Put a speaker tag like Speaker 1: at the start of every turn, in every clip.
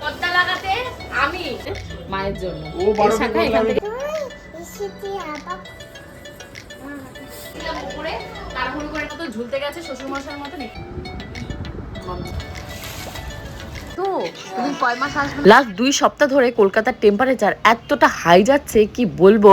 Speaker 1: পর্দা লাগাতে আমি মায়ের জন্য।
Speaker 2: ও বারো ফেব্রুয়ারি
Speaker 1: এখান থেকে তাড়াহুড়ো করে তো ঝুলতে গেছে শ্বশুর মশার মতন তো লাস্ট দুই সপ্তাহ ধরে কলকাতার টেম্পারেচার এতটা হাই যাচ্ছে, কি বলব?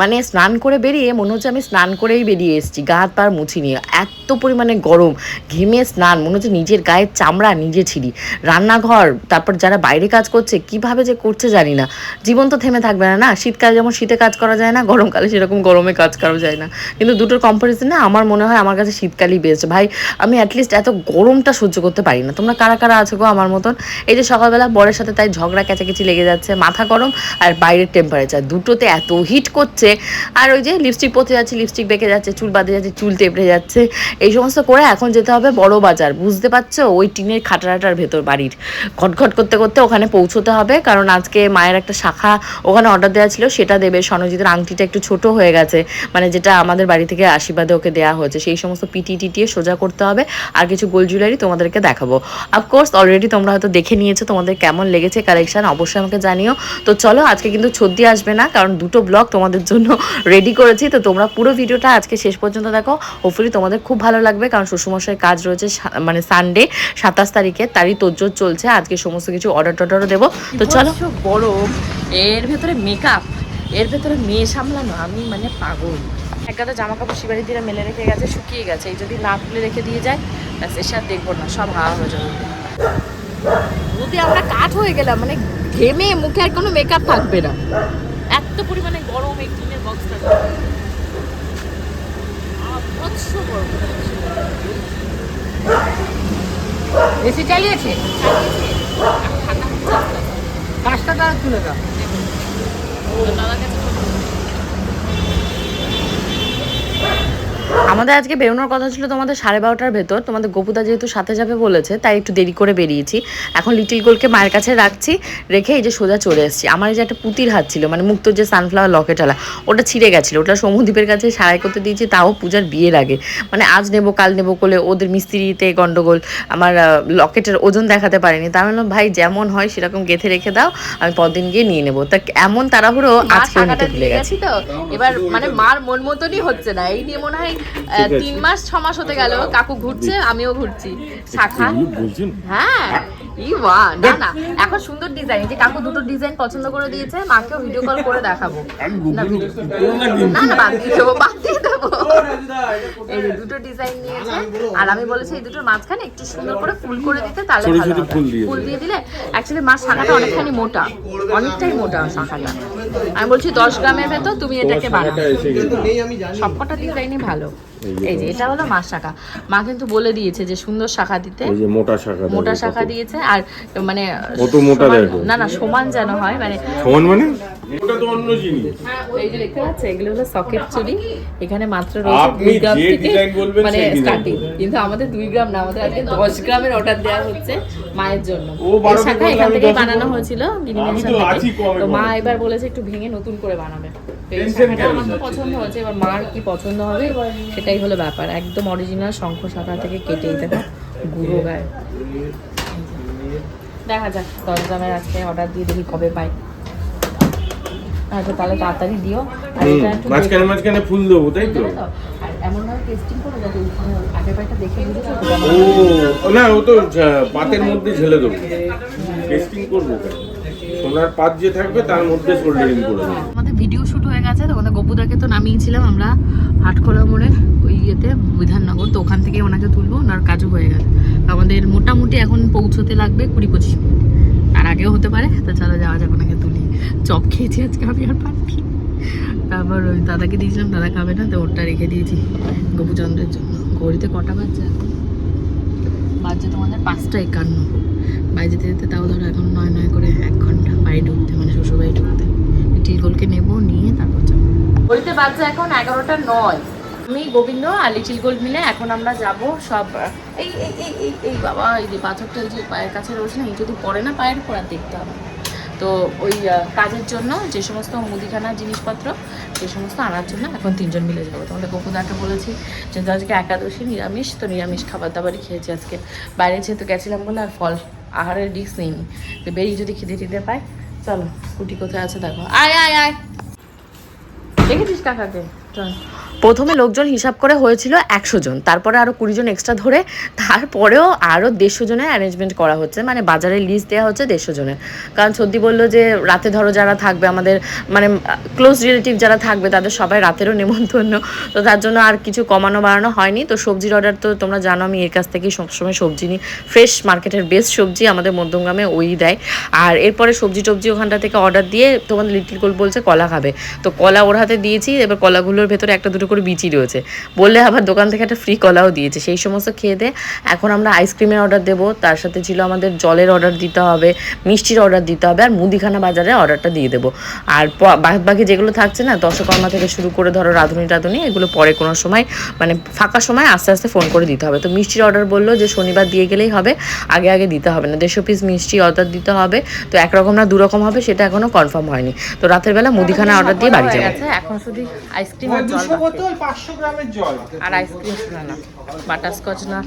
Speaker 1: মানে স্নান করে বেরিয়ে মনে হচ্ছে আমি স্নান করেই বেরিয়ে এসেছি, গা হাত পা মুছি নিয়ে এত পরিমাণে গরম, ঘেমে স্নান, মনে হচ্ছে নিজের গায়ের চামড়া, নিজে ছিঁড়ি। রান্নাঘর, তারপর যারা বাইরে কাজ করছে, কীভাবে যে করছে জানি না। জীবন তো থেমে থাকবে না না? শীতকালে যেমন শীতে কাজ করা যায় না, গরমকালে সেরকম গরমে কাজ করা যায় না। কিন্তু দুটোর কম্পারিজনে আমার মনে হয় আমার কাছে শীতকালই বেস্ট ভাই, আমি অ্যাটলিস্ট এত গরমটা সহ্য করতে পারি না। তোমরা কারা কারা আছো গো আমার মতন? এই যে সকালবেলা বরের সাথে তাই ঝগড়া ক্যাচাকেচি লেগে যাচ্ছে, মাথা গরম আর বাইরের টেম্পারেচার দুটোতে এত হিট করছে। আর ওই যে লিপস্টিক পরতে যাচ্ছে লিপস্টিক বেঁকে যাচ্ছে, চুল বাঁধে যাচ্ছে, চুল টেপড়ে যাচ্ছে। এই সমস্ত করে এখন যেতে হবে বড় বাজার। বুঝতে পারছ? ওই টিনের খাটারাটার ভেতর বাড়ির। ঘটঘট করতে করতে ওখানে পৌঁছতে হবে। কারণ আজকে মায়ের একটা শাখা ওখানে অর্ডার দেওয়া ছিল, সেটা দেবে। সনজিতের আংটিটা একটু ছোট হয়ে গেছে। মানে যেটা আমাদের বাড়ি থেকে আশীর্বাদে ওকে দেওয়া হয়েছে। সেই সমস্ত পিটি টিটিয়ে সোজা করতে হবে। আর কিছু গোল জুয়েলারি তোমাদেরকে দেখাবো। অফকোর্স অলরেডি তোমরা হয়তো দেখে নিয়েছো তোমাদের কেমন লেগেছে কালেকশান অবশ্যই আমাকে জানিও। তো চলো আজকে কিন্তু ছদ্দি আসবে না কারণ দুটো ব্লগ তোমাদের জন্য রেডি করেছি। তো তোমরা পুরো ভিডিওটা আজকে শেষ পর্যন্ত দেখো। হোপফুলি তোমাদের খুব ভালো লাগবে কারণ শ্বশুরমশাইয়ের কাজ রয়েছে মানে সানডে সাতাশ তারিখে। তারই তোজ্জোর চলছে আজকে সমস্ত কিছু অর্ডার টর্ডারও দেবো। তো চলো। বড়? এর ভেতরে মেকআপ এর ভেতরে মেয়ে সামলানো আমি মানে পাগল। একটা জামা কাপড় শিবারি দিয়ে মেলে রেখে গেছে শুকিয়ে গেছে। এই যদি না তুলে রেখে দিয়ে যায় ব্যাস এসে আর দেখব না সব হাওয়া হয়ে যাবে। রোদে আমরা কাঠ হয়ে গেলাম মানে ঘেমে মুখে আর কোনো মেকআপ থাকবে না। এত পরিমাণে গরম এই টিনের বক্সটা অবশ্য গরম
Speaker 3: এসি চালিয়েছে? কাজটা তারা তুলে দাও।
Speaker 1: আমাদের আজকে বেরোনোর কথা ছিল তোমাদের সাড়ে বারোটার ভেতর। তোমাদের গোপুদা যেহেতু সাথে যাবে বলেছে তাই একটু দেরি করে বেরিয়েছি। এখন লিটিল গোলকে মায়ের কাছে রাখছি রেখে এই যে সোজা চলে এসেছি। আমার এই যে একটা পুতির হাত ছিল মানে মুক্তোর যে সানফ্লাওয়ার লকেটালা ওটা ছিঁড়ে গেছিল। ওটা সমুদ্বীপের কাছে সারাই করতে দিয়েছি তাও পূজার বিয়ের আগে। মানে আজ নেব কাল নেব করলে ওদের মিস্ত্রিতে গন্ডগোল আমার লকেটের ওজন দেখাতে পারিনি। তার মানে ভাই যেমন হয় সেরকম গেথে রেখে দাও আমি পরদিন গিয়ে নিয়ে নেব। তা এমন তাড়াহুড়ো আজকে নিতে ভুলে গেছি তো। এবার মানে মার মন মতনই হচ্ছে না। এই নিয়ে মনে হয় তিন মাস ছ মাস হতে গেল কাকু ঘুরছে আমিও ঘুরছি। শাখা। হ্যাঁ ই ওয়া না না এখন সুন্দর ডিজাইন যে কাকু দুটো ডিজাইন পছন্দ করে দিয়েছে মাকেও ভিডিও কল করে দেখাবো। না না না বাদ দিয়ে দেবো বাদ দিয়ে দেবো। এই যে দুটো ডিজাইন নিয়েছে আর আমি বলেছি এই দুটোর মাঝখানে একটু সুন্দর করে ফুল করে দিতে তাহলে ভালো
Speaker 2: ফুল দিয়ে
Speaker 1: দিলে। অ্যাকচুয়ালি মাছ শাখাটা অনেকখানি মোটা অনেকটাই মোটা শাখাটা। আমি বলছি দশ গ্রামের ভেতর তুমি এটাকে বানাও। সবকটা ডিজাইনই ভালো। এই যে এটা হলো মাছ শাখা। মা কিন্তু বলে দিয়েছে যে সুন্দর শাখা দিতে।
Speaker 2: এই যে মোটা শাখা
Speaker 1: মোটা শাখা দিয়েছে আর মানে
Speaker 2: কত মোটা দেখো।
Speaker 1: না না সমান যেন হয় মানে
Speaker 2: সমান মানে? ওটা তো অন্য জিনিস।
Speaker 1: এই যে দেখতে পাচ্ছ এগুলো হলো সকেট চুড়ি এখানে মাত্র রয়েছে
Speaker 2: আপনি
Speaker 1: দুই গ্রাম
Speaker 2: যে
Speaker 1: থেকে
Speaker 2: বলবেন
Speaker 1: মানে স্টার্টিং কিন্তু আমাদের দুই গ্রাম না আমাদের আজকে দশ গ্রামের অর্ডার দেওয়া হচ্ছে মায়ের জন্য।
Speaker 2: ও
Speaker 1: এই শাখা এখান থেকেই বানানো হয়েছিল
Speaker 2: আমি তো
Speaker 1: মা এবার বলেছে একটু ভেঙে নতুন করে বানাবে। শাখাটা আমার তো পছন্দ হয়েছে এবার মার কি পছন্দ হবে সেটাই হলো ব্যাপার। একদম অরিজিনাল শঙ্খ শাখা থেকে কেটেই দেখো গুঁড়ো গায়ে। দেখা যাক দশ গ্রামের আজকে অর্ডার দিয়ে দেখি কবে পাই। আচ্ছা তাহলে তাড়াতাড়ি দিও। আর এটা একটু
Speaker 2: মাঝখানে মাঝখানে ফুল দেবো তাই তো?
Speaker 1: আর এমন ভাবে টেস্টিং করে যাতে আগের বারটা দেখে
Speaker 2: ও না ও তো পাতের মধ্যে ঝেলে দেবো। টেস্টিং করব কেন? সোনার পাত যে থাকবে, তার মধ্যে সোল্ডারিং করে দেবো
Speaker 1: আমাদের ভিডিও শুট হয়ে গেছে, তো আমাদের গপুদাকে তো নামিয়েছিলাম আমরা হাটখোলা মোড়ে, ওই ইয়েতে, বিধাননগর, তো ওখান থেকে ওনাকে তুলবো, ওনার কাজও হয়ে গেছে। আমাদের মোটামুটি এখন পৌঁছতে লাগবে কুড়ি পঁচিশ মিনিট। তার আগেও হতে পারে, তো চলো যাওয়া যাক ওনাকে তুলি। চপ খেয়েছি আজকে আমি আর পারছি। তারপর ওই দাদাকে দিয়েছিলাম, দাদা খাবে না, তো ওরটা রেখে দিয়েছি গোপুচন্দ্রের জন্য। ঘড়িতে কটা বাজছে এখন? বাজছে তোমাদের পাঁচটা একান্ন। বাড়ি যেতে যেতে তাও ধরো এখন নয় নয় করে এক ঘণ্টা বাড়ি ঢুকতে মানে শ্বশুরবাড়ি ঢুকতে। টিলগোলকে নেব, নিয়ে তারপর যাব। ঘড়িতে বাজছে এখন এগারোটা নয়। আমি, গোবিন্দ আর লিটিল মিলে এখন আমরা যাব সব, এই এই এই বাবা, এই যে পাথরটা যে পায়ের কাছে রয়েছে না, এই যদি পড়ে না পায়ের আর দেখতে হবে তো ওই কাজের জন্য যে সমস্ত মুদিখানার জিনিসপত্র সেই সমস্ত আনার জন্য এখন তিনজন মিলে যাব। তোমাদের গোপুদাকে বলেছি যে আজকে একাদশী নিরামিষ, তো নিরামিষ খাবার দাবারই খেয়েছি আজকে। বাইরে যেহেতু গেছিলাম বলে আর ফল
Speaker 4: আহারের রিক্স নিইনি তো বেরিয়ে যদি খিদে টিদে পাই চলো, কুটি কোথায় আছে দেখো। আয় আয় আয়। দেখেছিস কাকাকে? চল। প্রথমে লোকজন হিসাব করে হয়েছিল একশো জন, তারপরে আরও কুড়ি জন এক্সট্রা ধরে, তারপরেও আরও দেড়শো জনের অ্যারেঞ্জমেন্ট করা হচ্ছে মানে বাজারে লিস্ট দেওয়া হচ্ছে দেড়শো জনের। কারণ সর্দি বলল যে, রাতে ধরো যারা থাকবে আমাদের মানে ক্লোজ রিলেটিভ যারা থাকবে তাদের সবাই রাতেরও নেমন্তন্ন, তো তার জন্য আর কিছু কমানো বাড়ানো হয়নি। তো সবজির অর্ডার তো তোমরা জানো, আমি এর কাছ থেকেই সবসময় সবজি নিই। ফ্রেশ মার্কেটের বেস্ট সবজি আমাদের মধ্যমগ্রামে ওই দেয়। আর এরপরে সবজি টবজি ওখানটা থেকে অর্ডার দিয়ে তোমাদের লিটিল গোল বলছে কলা খাবে। তো কলা ওর হাতে দিয়েছি, এবার কলাগুলোর ভেতরে একটা দুটো করে বিচি রয়েছে। বললে আবার দোকান থেকে একটা ফ্রি কলাও দিয়েছে। সেই সমস্ত খেয়ে দিয়ে এখন আমরা আইসক্রিমের অর্ডার দেবো। তার সাথে ছিল আমাদের জলের অর্ডার দিতে হবে, মিষ্টির অর্ডার দিতে হবে, আর মুদিখানা বাজারে অর্ডারটা দিয়ে দেবো। আর বাকি যেগুলো থাকছে না, দশকর্মা থেকে শুরু করে ধরো রাঁধুনি টাধুনি, এগুলো পরে কোনো সময় মানে ফাঁকা সময় আস্তে আস্তে ফোন করে দিতে হবে। তো মিষ্টির অর্ডার বলল যে শনিবার দিয়ে গেলেই হবে, আগে আগে দিতে হবে না। দেড়শো পিস মিষ্টি অর্ডার দিতে হবে। তো একরকম না দুরকম হবে, সেটা এখনও কনফার্ম হয়নি। তো রাতের বেলা মুদিখানা অর্ডার দিয়ে বাড়ি যাবে। এখন শুধু আইসক্রিম আর আইসক্রিম বাটারস্কচ না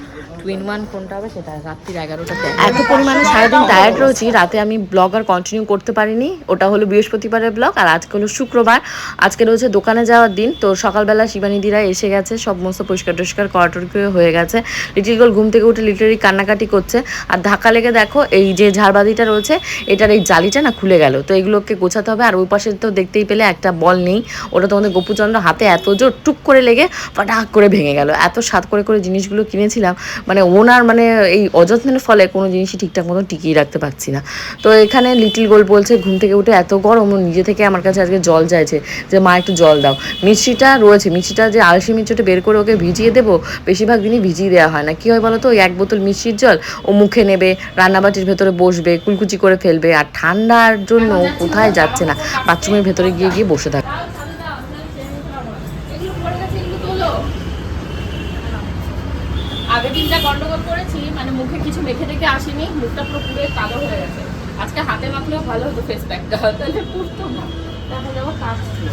Speaker 4: টুইন ওয়ান কোনটা হবে সেটা রাত্রির এগারোটা এত পরিমাণে সারাদিন টায়ার্ড রয়েছি রাতে আমি ব্লগ আর কন্টিনিউ করতে পারিনি। ওটা হলো বৃহস্পতিবারের ব্লগ আর আজকে হলো শুক্রবার। আজকে রয়েছে দোকানে যাওয়ার দিন তো সকালবেলা শিবানীদিরা এসে গেছে সমস্ত পরিষ্কার টরিষ্কার করাটরি হয়ে গেছে। লিটিল গোল ঘুম থেকে উঠে লিটারি কান্নাকাটি করছে। আর ধাক্কা লেগে দেখো এই যে ঝাড়বাতিটা রয়েছে এটার এই জালিটা না খুলে গেল। তো এগুলোকে গোছাতে হবে আর ওই পাশে তো দেখতেই পেলে একটা বল নেই। ওটা তোমাদের গোপুচন্দ্র হাতে এত জোর টুক করে লেগে ফাটাক করে ভেঙে গেল। এত স্বাদ করে করে জিনিসগুলো কিনেছিলাম মানে ওনার মানে এই অযত্নের ফলে কোনো জিনিসই ঠিকঠাক মতো টিকিয়ে রাখতে পারছি না। তো এখানে লিটিল গোল বলছে, ঘুম থেকে উঠে এত গরম নিজে থেকে আমার কাছে আজকে জল চাইছে যে, মা, একটু জল দাও। মিষ্টিটা রয়েছে, মিষ্টিটা যে আলসি মিষ্টিটা বের করে ওকে ভিজিয়ে দেবো, বেশিরভাগ দিনই ভিজিয়ে দেওয়া হয় না। কী হয় বলো তো এক বোতল মিষ্টির জল ও মুখে নেবে, রান্নাবাটির ভেতরে বসবে, কুলকুচি করে ফেলবে, আর ঠান্ডার জন্য কোথায় যাচ্ছে না, বাথরুমের ভেতরে গিয়ে গিয়ে বসে থাকে। আগের দিনটা গন্ডগোল করেছি মানে মুখে কিছু মেখে রেখে আসিনি মুখটা পুরো পুরো কালো হয়ে গেছে। আজকে হাতে মাখলেও ভালো হতো ফেস প্যাকটা তাহলে পুরতো না। দেখা যাব কাটছি।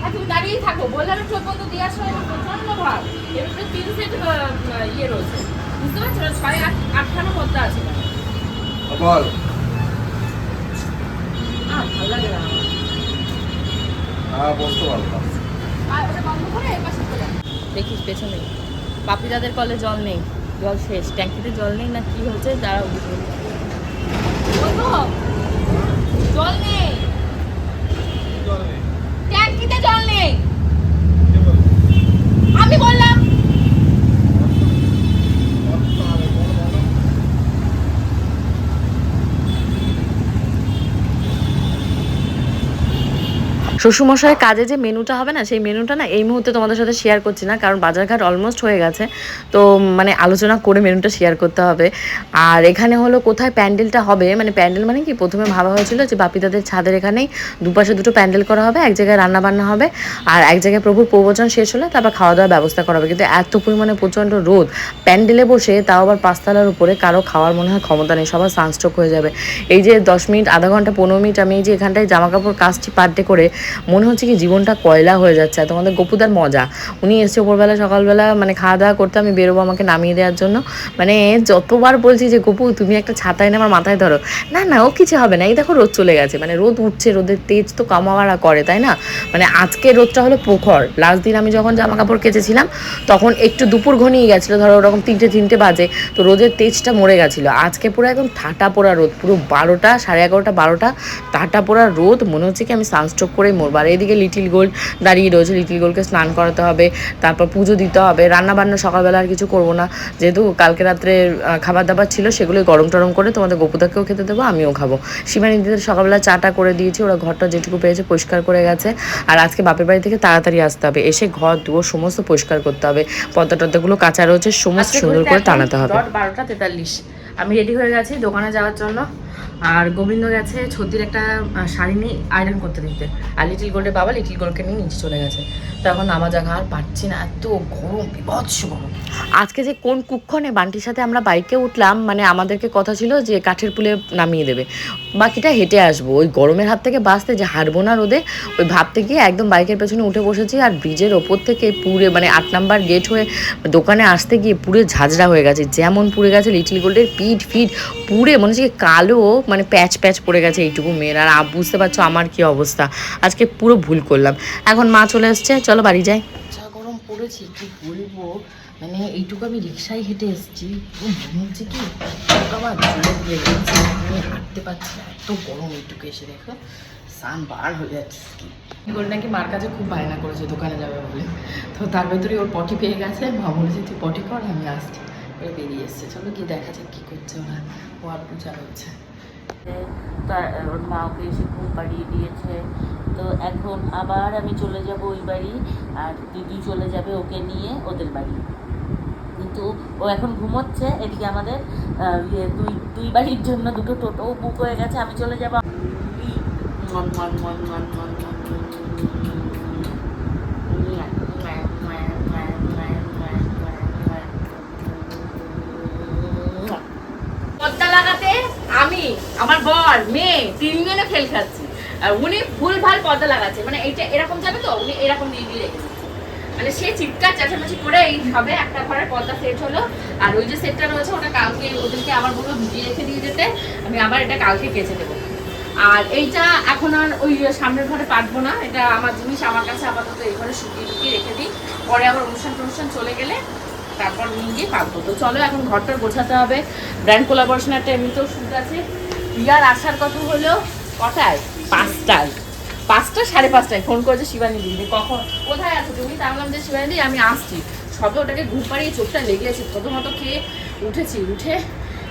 Speaker 4: হ্যাঁ তুমি দাঁড়িয়েই থাকো। বললাম চোখ বন্ধ দিয়ে আসো প্রচণ্ড ভাব। এবার তো তিন সেট ইয়ে রয়েছে। বুঝতে পারছ? না? ছয় আট আটখানা পদ্মা আছে।
Speaker 1: বল
Speaker 4: আহ ভালো লাগে না আমার।
Speaker 1: হ্যাঁ বসতে পারব।
Speaker 4: দেখিস পেছনে। পাপি দাদের কলে জল নেই জল শেষ। ট্যাঙ্কিতে জল নেই না কি হয়েছে তারা জল নেই। ট্যাঙ্কিতে জল নেই। আমি বললাম শ্বশুরমশাইয়ের কাজে যে মেনুটা হবে না, সেই মেনুটা না এই মুহূর্তে তোমাদের সাথে শেয়ার করছি না, কারণ বাজারঘাট অলমোস্ট হয়ে গেছে। তো মানে আলোচনা করে মেনুটা শেয়ার করতে হবে। আর এখানে হলো কোথায় প্যান্ডেলটা হবে মানে প্যান্ডেল মানে কি? প্রথমে ভাবা হয়েছিল যে বাপিদাদের ছাদের এখানেই দুপাশে দুটো প্যান্ডেল করা হবে, এক জায়গায় রান্না বান্না হবে, আর এক জায়গায় প্রভুর প্রবচন শেষ হলে তারপর খাওয়া দাওয়ার ব্যবস্থা করা হবে। কিন্তু এত পরিমাণে প্রচণ্ড রোদ, প্যান্ডেলে বসে তাও আবার পাঁচতলার উপরে কারও খাওয়ার মনে হয় ক্ষমতা নেই, সবার সানস্ট্রোক হয়ে যাবে। এই যে দশ মিনিট, আধা ঘণ্টা, পনেরো মিনিট আমি এই যে এখানটায় জামা কাপড় কাচছি পার ডে করে মনে হচ্ছে কি জীবনটা কয়লা হয়ে যাচ্ছে আর তোমাদের গপুদার মজা। উনি এসছে ওপরবেলা সকালবেলা মানে খাওয়া দাওয়া করতে আমি বেরোবো আমাকে নামিয়ে দেওয়ার জন্য। মানে যতবার বলছি যে, গপু, তুমি একটা ছাতা এনে আমার মাথায় ধরো। না না, ও কিছু হবে না। এই দেখো রোদ চলে গেছে। মানে রোদ উঠছে, রোদের তেজ তো কামাওয়ারা করে, তাই না? মানে আজকে রোদটা হলো প্রখর। লাস্ট দিন আমি যখন জামা কাপড় কেচেছিলাম, তখন একটু দুপুর ঘনিয়ে গেছিল। ধরো ওরকম তিনটে তিনটে বাজে, তো রোদের তেজটা মরে গেছিল। আজকে পুরো একদম ঠাটা পোড়া রোদ। পুরো বারোটা, সাড়ে এগারোটা, বারোটা টাটা পোড়া রোদ। মনে হচ্ছে কি আমি সানস্ট্রোক করে মরবো আর এদিকে লিটিল গোল্ড দাঁড়িয়ে রয়েছে। লিটিল গোল্ডকে স্নান করাতে হবে তারপর পুজো দিতে হবে। রান্না বান্না সকালবেলা আর কিছু করব না। যেহেতু কালকে রাত্রে খাবার দাবার ছিল সেগুলোই গরম টরম করে তোমাদের গোপুদাকেও খেতে দেবো আমিও খাব। শিবানীদিদের সকালবেলা চাটা করে দিয়েছি ওরা ঘরটা যেটুকু পেয়েছে পরিষ্কার করে গেছে। আর আজকে বাপের বাড়ি থেকে তাড়াতাড়ি আসতে হবে। এসে ঘর দুয়ার সমস্ত পরিষ্কার করতে হবে। পদ্মা টদ্দাগুলো কাঁচা রয়েছে সমস্ত সুন্দর করে টানাতে হবে। বারোটা তেতাল্লিশ। আমি রেডি হয়ে গেছি দোকানে যাওয়ার জন্য।
Speaker 1: আর গোবিন্দ গেছে ছতির একটা শাড়ি নিয়ে আয়রন করতে দিতে আর লিটিল গোল্ডের বাবা লিটিল গোল্ডকে নিয়ে নিচে চলে গেছে। তো এখন নামা জায়গা আর পাচ্ছি না, এত গরম, বিভৎস গরম। আজকে যে কোন কুক্ষণে বান্টির সাথে আমরা বাইকে উঠলাম মানে আমাদেরকে কথা ছিল যে কাঠের পুলে নামিয়ে দেবে। বাকিটা হেঁটে আসব, ওই গরমের হাত থেকে বাঁচতে যে হারবো না রোদে, ওই ভাবতে গিয়ে একদম বাইকের পেছনে উঠে বসেছি আর ব্রিজের ওপর থেকে পুরে মানে আট নাম্বার গেট হয়ে দোকানে আসতে গিয়ে পুরে ঝাঁঝরা হয়ে গেছে। যেমন পুড়ে গেছে লিটিল গোল্ডের পিঠ ফিট পুড়ে, মনে হচ্ছে কালো মানে প্যাচ প্যাচ পড়ে গেছে এইটুকু মেয়ের। আর বুঝতে পারছ আমার কি অবস্থা? আজকে পুরো ভুল করলাম। এখন মা চলে এসছে, চলো বাড়ি যাই। গরম পড়েছি, কি বলব? মানে এইটুকু আমি রিক্সায় হেঁটে এসেছি। মনে হচ্ছে কি আবার আমি হাঁটতে পারছি না। এত গরম এইটুকু এসে দেখো সান বার হয়ে যাচ্ছে গোল নাকি মার কাছে খুব বায়না করেছে, দোকানে যাবে বলে। তো তার ভেতরে ওর পটি পেয়ে গেছে। মা বলেছে, তুই পটি কর, আমি আসছি। এবার বেরিয়ে এসছে। চলো কি দেখা যাক কী করছে ওরা। ও আর পূজা হচ্ছে
Speaker 5: ওর মা ওকে এসে খুব পাড়িয়ে দিয়েছে। তো এখন আবার আমি চলে যাব ওই বাড়ি, আর দিদি চলে যাবে ওকে নিয়ে ওদের বাড়ি। কিন্তু ও এখন ঘুমোচ্ছে, এদিকে আমাদের ইয়ে দুই দুই বাড়ির জন্য দুটো টোটো বুক হয়ে গেছে, আমি চলে যাব। মন মন মন মন মন মন
Speaker 1: পর্দা লাগাতে আমি আমার বর, মেয়ে, তিনজনে ফেল খাচ্ছি আর উনি ভুল ভালো পর্দা লাগাচ্ছে। মানে এইটা এরকম যাবে তো? উনি এরকম দিয়ে দিয়ে রেখে দিচ্ছে। মানে সে চিৎকার, চেঁচামেচি করে এই সবে একটা ঘরের পর্দা সেট হলো। আর ওই যে সেটটা রয়েছে, ওটা কালকে ওদেরকে আবার বলব ভিজিয়ে রেখে দিয়ে যেতে। আমি আবার এটা কালকে কেচে দেবো। আর এইটা এখন আর ওই সামনের ঘরে পারব না। এটা আমার জিনিস, আমার কাছে আপাতত এই ঘরে শুকিয়ে টুকিয়ে রেখে দিই। পরে আবার অনুষ্ঠান টনুষ্ঠান চলে গেলে তারপর নিয়ে গিয়ে পারব তো চলো, এখন ঘরটা গোছাতে হবে। ব্র্যান্ড কোলাবোরেশন একটা এমনিতেও শুট আছে। ইয়ার আসার কথা হলো কটায় পাঁচটায়। পাঁচটা সাড়ে পাঁচটায় ফোন করেছে শিবানী দিদি কখন? কোথায় আছো তুমি? তা বললাম যে শিবানী দিদি আমি আসছি। সবে ওটাকে ঘুম পাড়িয়ে চোখটা লেগে গেছে প্রথমত খেয়ে উঠেছি উঠে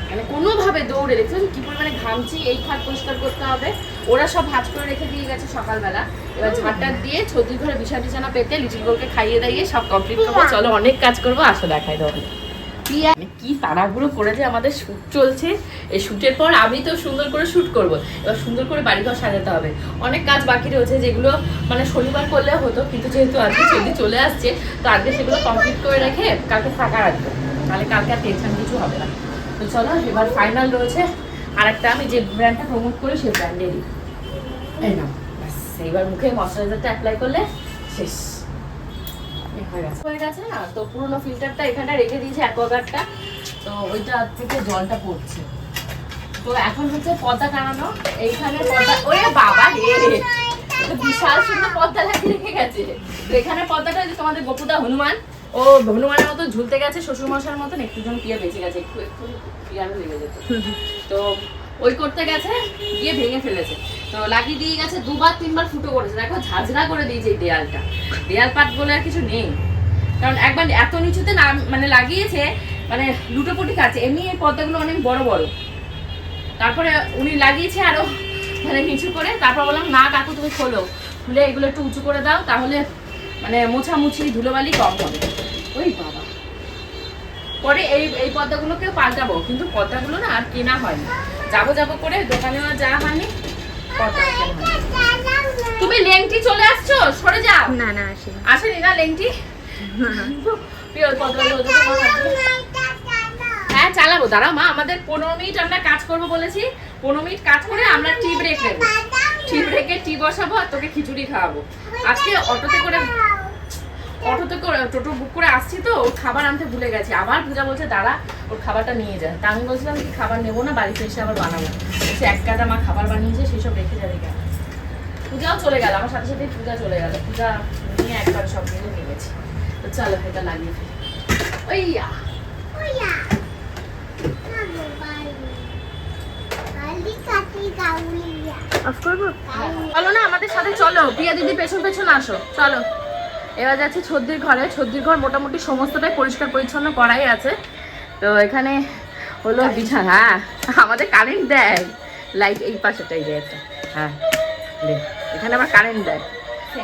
Speaker 1: মানে কোনোভাবে দৌড়ে দেখলাম কি পরিমাণে ঘামছি এই খাট পরিষ্কার করতে হবে। ওরা সব ভাজ করে রেখে দিয়ে গেছে সকালবেলা। এবার ঝাঁটা দিয়ে ছতির ঘরে বিছানা টিছানা পেতে লিটিল গোলকে খাইয়ে দাইয়ে সব কমপ্লিট করব। চলো অনেক কাজ করব আসো দেখাই মানে কি তাড়াহুড়ো করে যে আমাদের শ্যুট চলছে। এই শ্যুটের পর আমি তো সুন্দর করে শ্যুট করব। এবার সুন্দর করে বাড়িঘর সাজাতে হবে। অনেক কাজ বাকি রয়েছে যেগুলো মানে শনিবার করলে হতো কিন্তু যেহেতু আজকে যদি চলে আসছে তো আজকে সেগুলো কমপ্লিট করে রেখে কালকে ফাঁকা রাখব। তাহলে কালকে আর টেনশন কিছু হবে না। তো চলো এবার ফাইনাল রয়েছে। আর একটা আমি যে ব্র্যান্ডটা প্রমোট করি সেই ব্র্যান্ডেরই এই ব্যাস, এইবার মুখে ময়শ্চারাইজারটা অ্যাপ্লাই করলে শেষ। হয়ে গেছে। হয়ে গেছে না? তো পুরোনো ফিল্টারটা এখানটা রেখে দিয়েছে অ্যাকোয়াগার্ডটা তো ওইটা থেকে জলটা পড়ছে। তো এখন হচ্ছে পর্দা টানানো। এইখানে পর্দা ওরে বাবা রে! বিশাল সুন্দর পর্দা লাগিয়ে রেখে গেছে। তো এখানে পর্দাটা যে তোমাদের গোপুদা হনুমান। ও হনুমানের মতো ঝুলতে গেছে শ্বশুর মশার মতন, একটু জন পিয়া বেঁচে গেছে, একটু একটু পিয়ানো লেগে যেত। তো ওই করতে গেছে, গিয়ে ভেঙে ফেলেছে। তো লাগিয়ে দিয়ে গেছে, দুবার তিনবার ফুটো করেছে। দেখো ঝাঁঝরা করে দিয়েছে এই দেয়ালটা। দেয়াল পাট বলে আর কিছু নেই। কারণ একবার এত নিচুতে না মানে লাগিয়েছে মানে লুটোপুটি খাচ্ছে এমনি এই পর্দাগুলো অনেক বড় বড়। তারপরে উনি লাগিয়েছে আরও মানে নিচু করে তারপর বললাম না কাকু তুমি খোলো। খুলে এগুলো একটু উঁচু করে দাও তাহলে মানে মোছামুছি ধুলোবালি কম হবে। ওই বাবা। পরে এই এই পর্দাগুলোকেও পাল্টাবো কিন্তু পর্দাগুলো না আর কেনা হয়নি। যাব যাব করে দোকানেও আর যাওয়া হয়নি। তুমি লেংটি চলে আসছো? সরে যাও।
Speaker 6: না না আসে
Speaker 1: আসেনি না লেংটি? হ্যাঁ চালাবো, দাঁড়াও মা, আমাদের পনেরো মিনিট আমরা কাজ করব বলেছি। পনেরো মিনিট কাজ করে আমরা টি ব্রেক নেব। টি ব্রেকে টি বসাবো আর তোকে খিচুড়ি খাওয়াবো। আজকে অটোতে করে অটোতে করে টোটো বুক করে আসছি তো, ওর খাবার আনতে ভুলে গেছি। আবার পূজা বলছে, দাঁড়া, ওর খাবারটা নিয়ে যায় তা আমি বলছিলাম কি, খাবার নেব না, বাড়িতে এসে আবার বানাবো। বলছে, এক কাটা মা খাবার বানিয়েছে, সেসব রেখে যাবে কেন? পূজাও চলে গেল, আমার সাথে সাথে পূজা চলে গেল। পূজা, নিয়ে একবার সব নিয়ে গেছি। চলো এটা লাগিয়ে ফেলি। ওইয়া। চলো না আমাদের সাথে চলো। প্রিয়া দিদি পেছন পেছন আসো। চলো। এবার যাচ্ছি ছদ্দির ঘরে। ছদ্দির ঘর মোটামুটি সমস্তটাই পরিষ্কার পরিচ্ছন্ন করাই আছে। তো এখানে হলো বিছানা। হ্যাঁ আমাদের কারেন্ট দেয়। লাইট এই পাশেটাই দেয় একটা। হ্যাঁ। এখানে আবার কারেন্ট দেয়।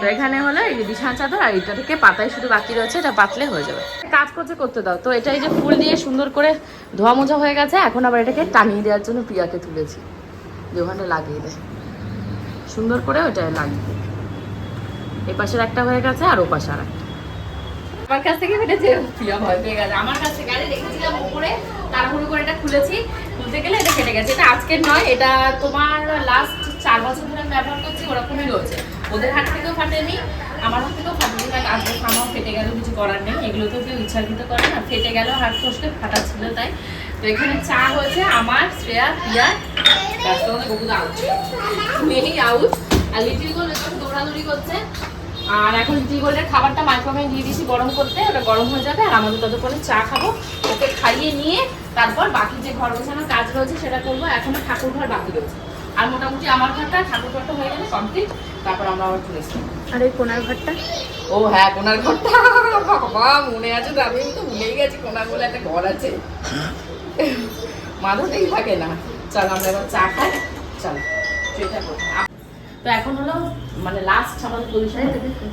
Speaker 1: তো এখানে হলো এই বিছানা চাদর আর এটা থেকে পাতায় শুধু বাকি রয়েছে, এটা পাতলে হয়ে যাবে। কাজ করতে করতে দাও। তো এটা এই যে ফুল দিয়ে সুন্দর করে ধোয়া মোজা হয়ে গেছে, এখন আবার এটাকে টানিয়ে দেওয়ার জন্য প্রিয়াকে তুলেছি। যে ওখানে লাগিয়ে দেয় সুন্দর করে ওটা লাগিয়ে দেয় এই পাশের একটা হয়ে গেছে আর ও পাশে আর একটা আমার কাছ থেকে ফেটেছে প্রিয়া ভয় পেয়ে গেছে। আমার কাছ থেকে আরে রেখেছিলাম উপরে, তাড়াহুড়ো করে এটা খুলেছি। খুলতে গেলে এটা ফেটে গেছে। এটা আজকের নয়, এটা তোমার লাস্ট চার বছর ধরে আমি ব্যবহার করছি, ওরকমই রয়েছে। ওদের হাত থেকেও ফাটেনি আমার হাত থেকেও ফাটেনি, কারণ আজকে খামাও ফেটে গেল, কিছু করার নেই। এগুলো তো কেউ ইচ্ছাকৃত করে না, ফেটে গেল, হাত ফসকে ফাটা ছিল তাই। তো এখানে চা হয়েছে, আমার, শ্রেয়া, প্রিয়া ব্যাস তোমাদের আউট মেহি আউট আর লিটিল গোল এখন দৌড়াদৌড়ি করছে। আর এখন লিটিল গোল্ডের খাবারটা মাইক্রোওভেন দিয়ে দিয়েছি গরম করতে, ওটা গরম হয়ে যাবে, আর আমাদের ততক্ষণে চা খাব। ওকে খাইয়ে নিয়ে তারপর বাকি যে ঘর গোছানোর কাজ রয়েছে, সেটা করব। এখনও ঠাকুর ঘর বাকি রয়েছে। আর মোটামুটি আমার ঘরটা ঠাকুর ঘরটা হয়ে গেলে কমপ্লিট তারপর আমরা আবার চলে এসেছি
Speaker 6: আর ওই কোনার ঘরটা?
Speaker 1: ও হ্যাঁ কোনার ঘরটা। বাবা মনে আছে তো আমি তো ভুলেই গেছি কোনার বলে একটা ঘর আছে। মাথাতেই থাকে না। চল আমরা এবার চা খাই। চল সেটা তো এখন হলো মানে লাস্ট আমাদের পরিষ্কার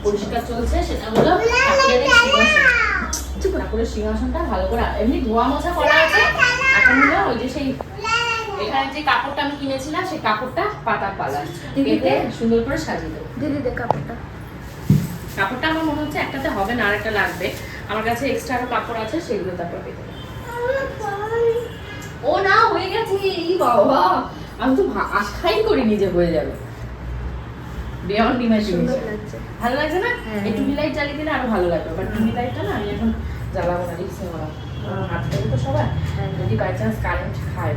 Speaker 1: পরিষ্কার চলছে সেটা হলো ঠাকুরের সিংহাসনটা ভালো করে এমনি ধোয়া মোছা করা আছে। এখন হলো ওই যে সেই এখানে যে কাপড়টা আমি কিনেছিলাম সেই কাপড়টা পাতার পালা। এতে সুন্দর করে সাজিয়ে দেবো।
Speaker 6: দিদি দে কাপড়টা।
Speaker 1: কাপড়টা আমার মনে হচ্ছে একটাতে হবে না আরেকটা লাগবে। আমার কাছে এক্সট্রা আরও কাপড় আছে সেগুলো তারপর পেতে ও না হয়ে গেছে। এই বাবা আমি তো আশাই করিনি যে হয়ে যাবে। বিয়ন্ড ইমাজিনেশন ভালো লাগছে না?
Speaker 6: হ্যাঁ।
Speaker 1: এই টুনি লাইট জ্বালিয়ে দিলে আরও ভালো লাগবে। বাট টুনি লাইটটা না আমি এখন জ্বালাবো না রিক্সে মারা হাত তো সবার।
Speaker 6: হ্যাঁ।
Speaker 1: যদি বাই চান্স কারেন্ট খায়।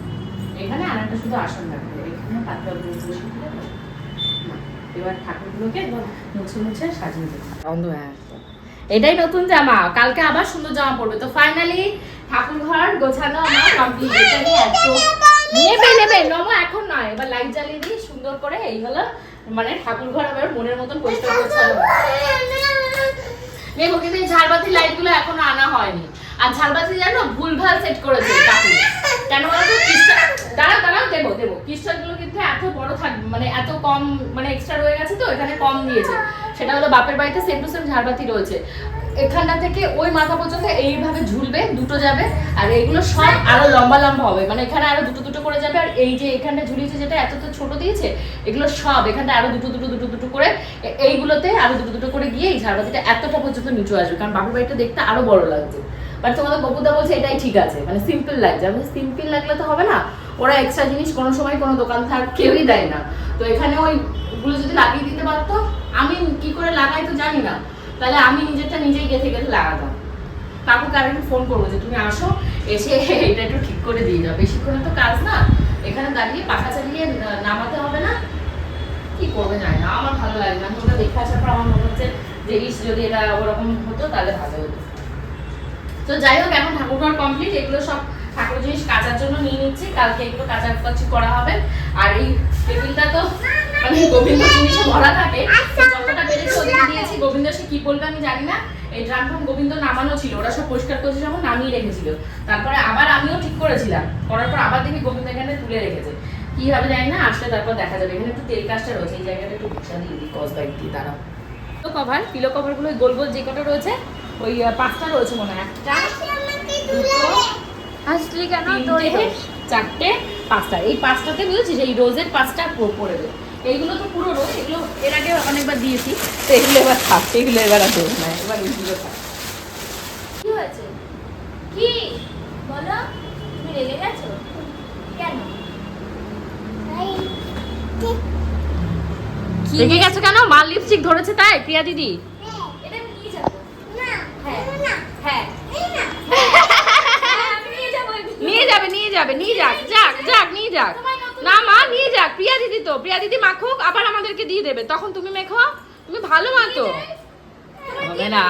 Speaker 1: এখানে আর একটা শুধু আসন রাখবে এখানে পাতলা বসে না, এবার ঠাকুরগুলোকে মুছে মুছে সাজিয়ে হ্যাঁ এটাই নতুন জামা। কালকে আবার সুন্দর জামা তো ফাইনালি ঠাকুর ঘর গোছানো আমার কমপ্লিট এটা নিয়ে এত নেবে নেবে নমো এখন নয়। এবার লাইট জ্বালিয়ে দিই সুন্দর করে এই হলো মানে ঠাকুর ঘর আবার মনের মতন পরিষ্কার গোছানো নেব কিন্তু ঝাড়বাতি লাইটগুলো এখনও আনা হয়নি। আর ঝাড়বাতি জানো ভুলভাল সেট করেছে কাকু। কেন বলতো ক্রিস্টাল দাঁড়া দাঁড়াও দেবো দেবো। ক্রিস্টালগুলো কিন্তু এত বড় থাকবে মানে এত কম মানে এক্সট্রা রয়ে গেছে তো, এখানে কম দিয়েছে সেটা হলো বাপের বাড়িতে সেম টু সেম ঝাড়বাতি রয়েছে। এখানটা থেকে ওই মাথা পর্যন্ত এইভাবে ঝুলবে, দুটো যাবে, আর এইগুলো সব আরও লম্বা লম্বা হবে। মানে এখানে আরও দুটো দুটো করে যাবে, আর এই যে এখানটা ঝুলিয়েছে যেটা এত তো ছোট দিয়েছে, এগুলো সব এখানটা আরও দুটো দুটো দুটো দুটো করে এইগুলোতে আরও দুটো দুটো করে গিয়ে এই ঝাড়বাতিটা এতটা পর্যন্ত নিচু আসবে। কারণ বাপের বাড়িটা দেখতে আরও বড় লাগছে। বাট তোমাদের বপুদা বলছে এটাই ঠিক আছে মানে সিম্পল লাগছে। আমি সিম্পল লাগলে তো হবে না। ওরা এক্সট্রা জিনিস কোনো সময় কোনো দোকান থাক, কেউই দেয় না। তো এখানে ওই গুলো যদি লাগিয়ে দিতে পারতো, আমি কি করে লাগাই তো জানি না। তাহলে আমি নিজেরটা নিজেই গেথে গেথে লাগাতাম। কাকুকে আর একটু ফোন করব যে, তুমি আসো, এসে এটা একটু ঠিক করে দিয়ে যাও। বেশিক্ষণে তো কাজ না। এখানে দাঁড়িয়ে পাখা চালিয়ে নামাতে হবে না। কি করবে জানি না, আমার ভালো লাগে না। ওটা দেখে আসার পর আমার মনে হচ্ছে যে, ইস, যদি এটা ওরকম হতো, তাহলে ভালো হতো। তো যাই হোক, এখন ঠাকুর ঘর কমপ্লিট এগুলো সব ঠাকুর জিনিস কাচার জন্য নিয়ে নিচ্ছি। কালকে এগুলো কাচার কাচি করা হবে। আর এই টেবিলটা তো মানে গোবিন্দ জিনিসে ভরা থাকে। যতটা পেরেছি দিয়েছি। গোবিন্দ সে কি বলবে আমি জানি না। এই ড্রাম ফাম গোবিন্দ নামানো ছিল। ওরা সব পরিষ্কার করেছে যখন নামিয়ে রেখেছিল। তারপরে আবার আমিও ঠিক করেছিলাম। করার পর আবার দেখি গোবিন্দ এখানে তুলে রেখেছে। কি হবে জানি না। আসলে তারপর দেখা যাবে। এখানে একটু তেল কাজটা রয়েছে। এই জায়গাটা একটু দিয়ে দিই কস বাইক দিয়ে, দাঁড়াও। পিলো কভার পিলো কভারগুলো গোল গোল যে কটা রয়েছে ওই পাঁচটা রয়েছে মনে হয়। একটা দুটো
Speaker 6: আসলি কেন?
Speaker 1: চারটে পাঁচটা। এই পাঁচটাতে বুঝেছিস এই রোজের পাঁচটা পড়ে দেবে এইগুলো তো পুরো রোজ এগুলো এর আগে অনেকবার দিয়েছি। তো এগুলো এবার থাক এগুলো এবার আর দোষ নাই এবার এইগুলো থাক।
Speaker 6: কি হয়েছে? কি? বলো তুমি রেগে গেছো? কেন?
Speaker 1: রেগে গেছো কেন? মাল লিপস্টিক ধরেছে তাই প্রিয়া দিদি
Speaker 6: এটা আমি নিয়ে যাব হ্যাঁ হ্যাঁ। নিয়ে যাবে
Speaker 1: নিয়ে যাবে নিয়ে যাক যাক যাক নিয়ে যাক। না মা নিয়ে যাক প্রিয়া দিদি তো প্রিয়া দিদি মাখুক আবার আমাদেরকে দিয়ে দেবে। তখন তুমি মেখো তুমি ভালো মাখো হবে না।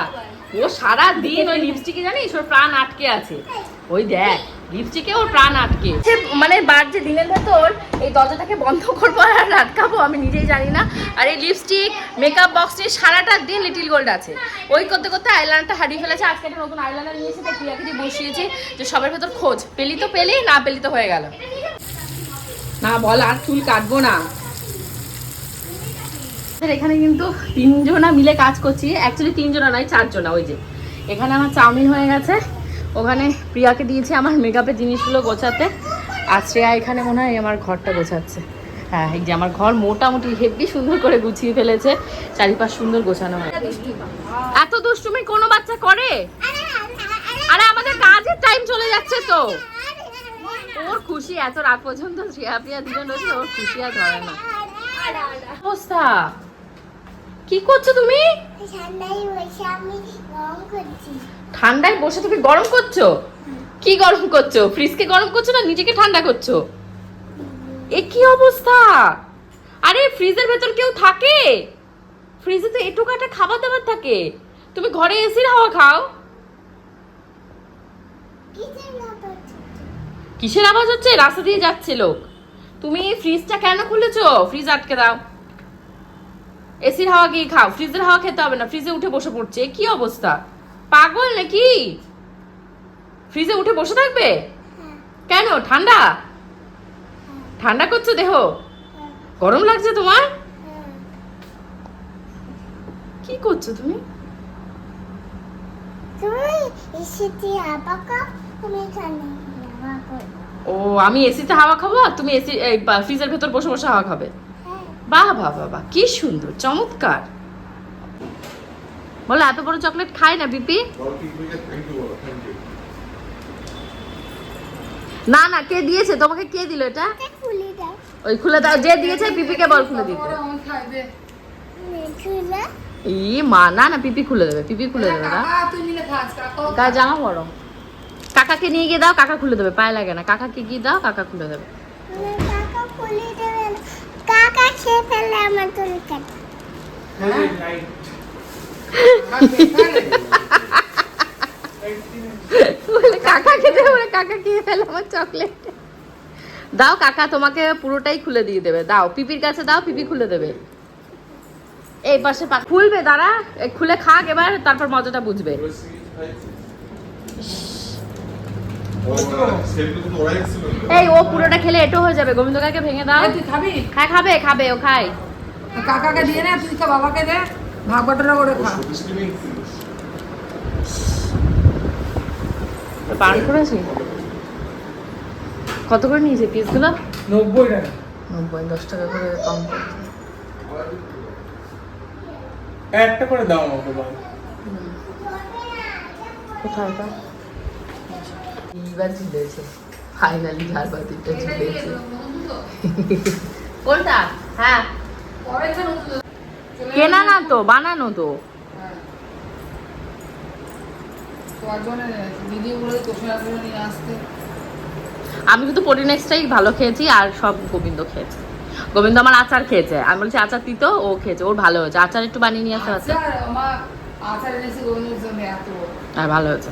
Speaker 1: ও সারা দিন ওই লিপস্টিকে জানিস ওর প্রাণ আটকে আছে। ওই দেখ। লিপস্টিকে ওর প্রাণ আটকে। সে মানে বার যে দিনের ভেতর এই দরজাটাকে বন্ধ করব আর আটকাবো আমি নিজেই জানি না। আর এই লিপস্টিক মেকআপ বক্সটি সারাটা দিন লিটিল গোল্ড আছে। ওই করতে করতে আইলাইনারটা হারিয়ে ফেলেছে। আজকে একটা নতুন আইলাইনার নিয়েছি তাই প্রিয়াকে দিয়ে বসিয়েছি। যে সবার ভেতর খোঁজ পেলি তো পেলি না পেলি তো হয়ে গেল। না বল আর চুল কাটবো না। এখানে কিন্তু তিনজনা মিলে কাজ করছি। অ্যাকচুয়ালি তিনজনা নয় চারজনা ওই যে। এখানে আমার চাউমিন হয়ে গেছে। ওখানে প্রিয়াকে দিয়েছি আমার মেকআপের জিনিসগুলো গোছাতে। আর শ্রেয়া এখানে মনে হয় আমার ঘরটা গোছাচ্ছে। হ্যাঁ এই যে আমার ঘর মোটামুটি হেভি সুন্দর করে গুছিয়ে ফেলেছে। চারিপাশ সুন্দর গোছানো হয় এত দুষ্টুমি কোনো বাচ্চা করে? আরে, আমাদের কাজের টাইম চলে যাচ্ছে তো। ওর খুশি, এত রাত পর্যন্ত শ্রেয়া প্রিয়া দুজন রয়েছে, ওর খুশি আর ধরে না। অবস্থা? কি করছ তুমি?
Speaker 6: ঠান্ডায় বসে আমি রং করছি।
Speaker 1: ঠান্ডায় বসে তুমি গরম করছ? কি গরম করছ? ফ্রিজকে গরম করছ না নিজেকে ঠান্ডা করছ? এ কি অবস্থা? আরে ফ্রিজের ভেতর কেউ থাকে? ফ্রিজে তো এটুকু একটা খাবার দাবার থাকে। তুমি ঘরে এসির হাওয়া খাও।
Speaker 6: কিসের
Speaker 1: কিসের আওয়াজ হচ্ছে? রাস্তা দিয়ে যাচ্ছে লোক। তুমি ফ্রিজটা কেন খুলেছো? ফ্রিজ আটকে দাও। এসির হাওয়া গিয়ে খাও? ফ্রিজের হাওয়া খেতে হবে না ফ্রিজে উঠে বসে পড়ছে। কি অবস্থা? পাগল নাকি? ফ্রিজে উঠে বসে থাকবে? কেন? ঠান্ডা? ঠান্ডা করছ দেহ? গরম লাগছে তোমার? কি করছ তুমি? ও আমি এসিতে হাওয়া খাব আর তুমি এসি ফ্রিজের ভেতর বসে বসে হাওয়া খাবে।
Speaker 6: হ্যাঁ
Speaker 1: বাহ বাহ বাহ বাহ কি সুন্দর চমৎকার। বলো এত বড় চকলেট খায় না বিপি। না না কে দিয়েছে? তোমাকে কে দিল এটা? ওই খুলে দাও যে দিয়েছে পিপিকে বল খুলে দিতে। ই মা না না পিপি খুলে দেবে পিপি খুলে দেবে না গা জামা বড় কাকাকে নিয়ে গিয়ে দাও কাকা খুলে দেবে পায়ে লাগে না। কাকাকে গিয়ে দাও কাকা খুলে দেবে।
Speaker 6: কাকা খেয়ে ফেলে আমার চুল কাটা
Speaker 1: বলে কাকা কাকা খেয়ে ফেলে আমার চকলেট দাও কাকা, তোমাকে পুরোটাই খুলে দিয়ে দেবে। দাও, পিপির কাছে দাও, পিপি খুলে দেবে। এই পাশে খুলবে, দাঁড়া। খুলে খাক, এবার তারপর মজাটা বুঝবে। এই ও পুরোটা খেলে এটো হয়ে যাবে। গোবিন্দ কাকে ভেঙে দাও?
Speaker 3: তুই খাবি?
Speaker 1: খায় খাবে খাবে ও খায়।
Speaker 3: কাকাকে দিয়ে না তুই খা বাবাকে দে ভাগ বাটোরা করে খা।
Speaker 1: পান করেছি? কত করে নিয়েছে পিসগুলো
Speaker 3: নব্বই টাকা।
Speaker 1: নব্বই দশ টাকা করে কম
Speaker 7: একটা করে দাও আমাকে
Speaker 1: কোথায় ওটা এইবার ঝুলেছে ফাইনালি ঝাড়বাতিটা ঝুলেছে কোনটা হ্যাঁ কেনা না তো বানানো তো।
Speaker 3: আসতে।
Speaker 1: আমি শুধু পরিনেক্সটাই ভালো খেয়েছি আর সব গোবিন্দ খেয়েছে। গোবিন্দ আমার আচার খেয়েছে। আমি বলছি আচার দিত ও খেয়েছে। ওর ভালো হয়েছে। আচার একটু বানিয়ে নিয়ে আসতে পারছে
Speaker 3: আচার এনেছে গোবিন্দের জন্য এত।
Speaker 1: আর ভালো হয়েছে।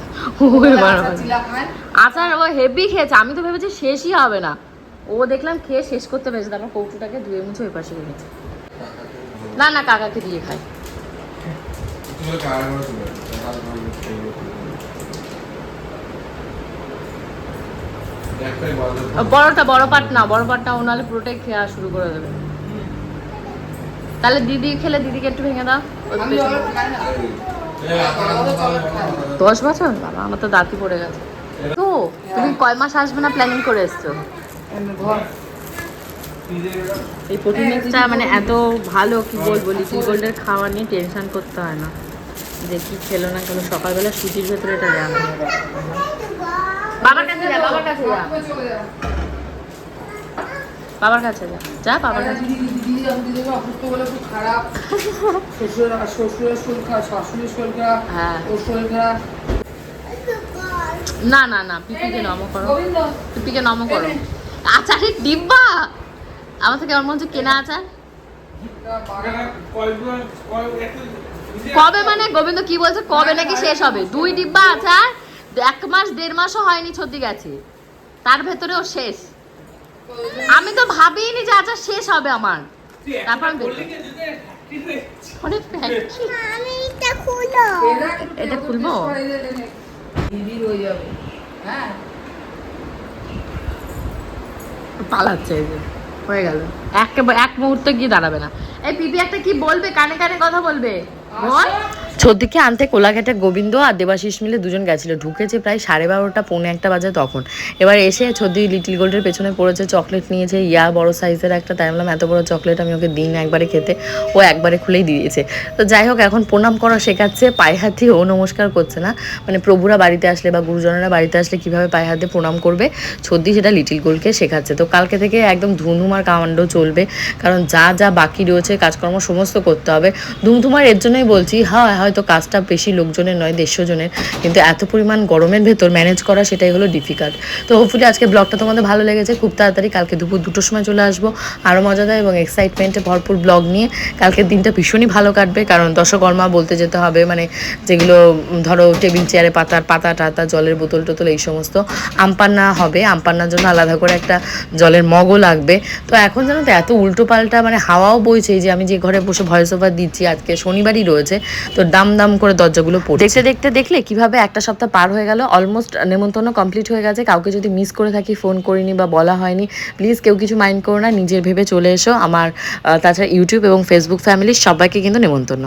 Speaker 3: আচার
Speaker 1: ও হেভি খেয়েছে আমি তো ভেবেছি শেষই হবে না। ও দেখলাম খেয়ে শেষ করতে পেরেছে তারপর কৌটুটাকে ধুয়ে মুছে ওই পাশে রেখেছে। না না কাকাকে দিয়ে খাই। বড়টা বড় পাট না বড় পাটটা ও নাহলে পুরোটাই খেয়া শুরু করে দেবে। তাহলে দিদি খেলে দিদিকে একটু ভেঙে দাও দশ বছর? বাবা, আমার তো দাঁতি পড়ে গেছে। তো, তুমি কয় মাস আসবে না প্ল্যানিং করে এসছো? এই প্রোটিনটা মানে এত ভালো, কি বলব লিটিল গোল্ডের খাওয়া নিয়ে টেনশন করতে হয় না। যে কি খেলো না খেলো, সকালবেলা সুতির ভেতরে এটা দেওয়া বাবার কাছে বাবার কাছে যা। বাবার কাছে যা। যা বাবার কাছে।
Speaker 3: দিদি দিদি আমি দিদি অসুস্থ বলে খুব খারাপ। শ্বশুর শ্বশুরের শরীর খারাপ শাশুড়ির শরীর খারাপ
Speaker 1: হ্যাঁ।
Speaker 3: ওর শরীর খারাপ
Speaker 1: না না না পিপিকে নম করো। পিপিকে নম করো। আচারের ডিব্বা! আমার থেকে আমার মনে হচ্ছে কেনা আচার? কবে মানে? গোবিন্দ কি বলছে? কবে নাকি শেষ হবে? দুই ডিব্বা আচার এক মাস দেড় মাসও হয়নি ছর্দি গেছে।
Speaker 4: তার ভেতরেও শেষ। আমি তো ভাবিনি যে আচ্ছা শেষ হবে আমার। তারপর। অনেক
Speaker 7: আমি এটা খুলো
Speaker 4: এটা খুলবো?
Speaker 3: দিদির হয়ে যাবে। হ্যাঁ?
Speaker 4: পালাচ্ছে এই যে। হয়ে গেল। এক এক মুহূর্তে গিয়ে দাঁড়াবে না। এই পিপি একটা কি বলবে? কানে কানে কথা বলবে। বল। ছদ্দিকে আনতে কোলাঘাটে গোবিন্দ আর দেবাশিস মিলে দুজন গেছিল। ঢুকেছে প্রায় সাড়ে বারোটা, পৌনে একটা বাজে তখন। এবার এসে ছদ্দি লিটিল গোল্ডের পেছনে পড়েছে চকলেট নিয়েছে। ইয়া বড় সাইজের একটা, তাই বললাম, এত বড় চকলেট আমি ওকে দিন একবারে খেতে। ও একবারে খুলেই দিয়েছে। তো যাই হোক, এখন প্রণাম করা শেখাচ্ছে, পায়ে হাত ও নমস্কার করছে না। মানে প্রভুরা বাড়িতে আসলে বা গুরুজনেরা বাড়িতে আসলে কীভাবে পায়ে হাতে প্রণাম করবে ছদ্দি সেটা লিটিল গোল্ডকে শেখাচ্ছে। তো কালকে থেকে একদম ধুমধুমার কামান্ড চলবে, কারণ যা যা বাকি রয়েছে, কাজকর্ম সমস্ত করতে হবে। ধুমধুমার এর জন্যই বলছি হ্যাঁ হয়তো কাজটা বেশি লোকজনের নয়, দেড়শো জনের। কিন্তু এত পরিমাণ গরমের ভেতর ম্যানেজ করা সেটাই হলো ডিফিকাল্ট তো হোপফুলি আজকে ব্লগটা তোমাদের ভালো লেগেছে। খুব তাড়াতাড়ি কালকে দুপুর দুটোর সময় চলে আসব। আরও মজাদার এবং এক্সাইটমেন্টে ভরপুর ব্লগ নিয়ে। কালকের দিনটা ভীষণই ভালো কাটবে, কারণ দশকর্মা বলতে যেতে হবে মানে যেগুলো ধরো টেবিল চেয়ারে পাতার পাতা টাতা, জলের বোতল টোতল এই সমস্ত। আমপান্না হবে আমপান্নার জন্য আলাদা করে একটা জলের মগও লাগবে। তো এখন জানো তো এত উল্টো পাল্টা মানে হাওয়াও বইছে যে আমি যে ঘরে বসে ভয়েস ওভার দিচ্ছি, আজকে শনিবারই রয়েছে। তো দাম দাম করে দরজাগুলো পড়ে দেখতে দেখতে দেখলে কীভাবে একটা সপ্তাহ পার হয়ে গেল অলমোস্ট নেমন্তন্ন কমপ্লিট হয়ে গেছে। কাউকে যদি মিস করে থাকি ফোন করিনি বা বলা হয়নি প্লিজ কেউ কিছু মাইন্ড করো না, নিজের ভেবে চলে এসো। আমার তাছাড়া ইউটিউব এবং ফেসবুক ফ্যামিলির সবাইকে কিন্তু নেমন্তন্ন।